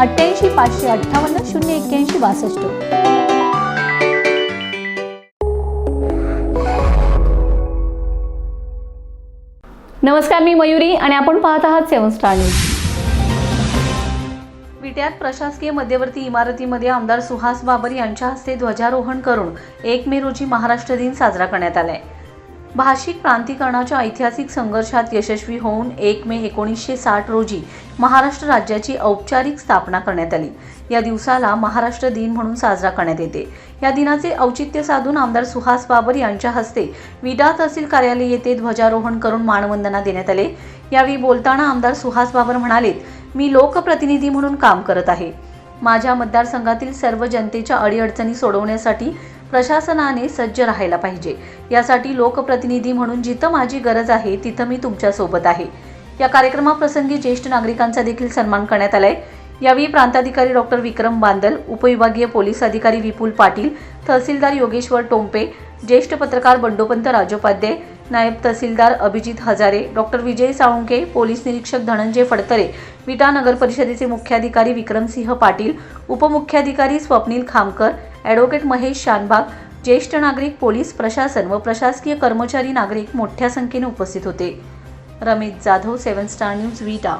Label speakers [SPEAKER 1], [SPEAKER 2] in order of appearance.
[SPEAKER 1] अठ्ठ्याऐंशी पाचशे अठ्ठावन्न शून्य एक्क्याऐंशी बासष्ट. नमस्कार मी मयुरी आणि आपण पाहत आहात सेवन स्टार न्यूज. विट्यात प्रशासकीय मध्यवर्ती इमारतीमध्ये आमदार सुहास बाबर यांच्या हस्ते ध्वजारोहण करून एक मे रोजी महाराष्ट्र दिन साजरा करण्यात आलाय. भाषिक प्रांतिकरणाच्या ऐतिहासिक संघर्षात यशस्वी होऊन एक मे एकोणीसशे साठ रोजी महाराष्ट्र राज्याची औपचारिक स्थापना करण्यात आली. या दिवसाला महाराष्ट्र दिन म्हणून साजरा करण्यात येते. या दिनाचे औचित्य साधून आमदार सुहास बाबर यांच्या हस्ते विडा तहसील कार्यालय येथे ध्वजारोहण करून मानवंदना देण्यात आले. यावेळी बोलताना आमदार सुहास बाबर म्हणालेत मी लोकप्रतिनिधी म्हणून काम करत आहे. माझ्या मतदारसंघातील सर्व जनतेच्या अडीअडचणी सोडवण्यासाठी प्रशासनाने सज्ज राहायला पाहिजे. यासाठी लोकप्रतिनिधी म्हणून जिथं माझी गरज आहे तिथं मी तुमच्यासोबत आहे. या कार्यक्रमाप्रसंगी ज्येष्ठ नागरिकांचा देखील सन्मान करण्यात आलाय. यावेळी प्रांताधिकारी डॉक्टर विक्रम बांदल उपविभागीय पोलीस अधिकारी विपुल पाटील तहसीलदार योगेश्वर टोंपे ज्येष्ठ पत्रकार बंडोपंत राजोपाध्याय नायब तहसीलदार अभिजित हजारे डॉक्टर विजय साळुंके पोलीस निरीक्षक धनंजय फडतरे विटा नगर परिषदेचे मुख्याधिकारी विक्रमसिंह पाटील उपमुख्याधिकारी स्वप्नील खामकर ॲडव्होकेट महेश शानबाग ज्येष्ठ नागरिक पोलीस प्रशासन व प्रशासकीय कर्मचारी नागरिक मोठ्या संख्येने उपस्थित होते. Ramesh Jadhav seven star news Vita.